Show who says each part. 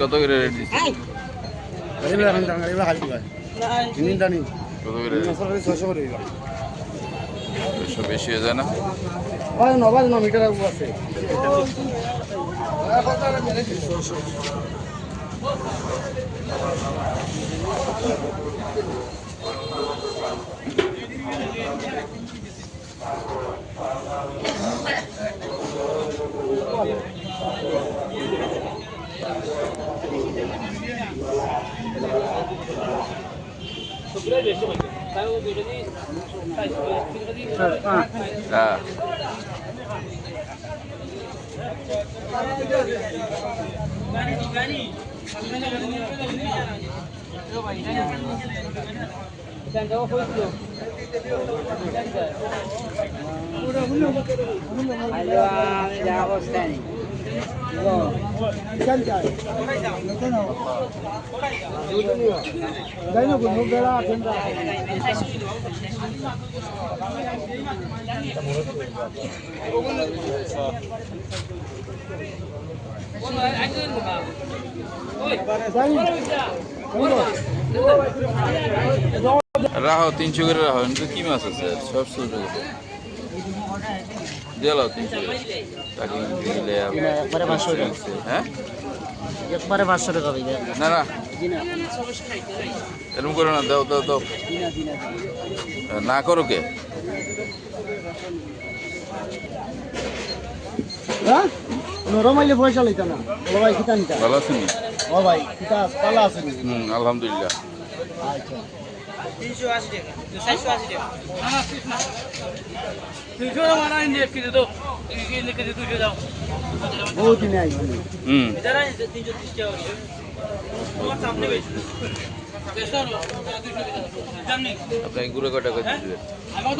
Speaker 1: কত করে রেট দিচ্ছে?
Speaker 2: ছশো
Speaker 1: বেশি হয়ে যায় না?
Speaker 2: নবাজ ন মিটার আছে।
Speaker 1: হ্যাঁ
Speaker 2: যাই না কোনো বেড়া আছেন
Speaker 1: রাহো তিনশো করে রাহো কিন্তু কি মাছ আছে? সব
Speaker 2: টাকা।
Speaker 1: হ্যাঁ?
Speaker 2: একবারে পাঁচশো টাকা ভাই
Speaker 1: না না। এরকম করো না দাও দাও দাও। না করো কে?
Speaker 2: হ্যাঁ? নরম আইলে পয়সা লইতা না। ও ভাই কিতা নিতা?
Speaker 1: ভালো আছেন
Speaker 2: ও ভাই কিতা পালা আছে
Speaker 1: আলহামদুলিল্লাহ।
Speaker 2: আচ্ছা।
Speaker 3: তিনশো আশি টাকা। চারশো আশি টাকা। টাকা মানে ইন্ডিয়া দাও কেজি দুশো দাও
Speaker 2: বহুত দিনে আইছি
Speaker 1: হুম
Speaker 3: যারা তিনশো ত্রিশ টাকা তোমার সামনে বেশি জানি
Speaker 1: আপনি গুঁড়ো কটা করে দিবেন
Speaker 3: আমার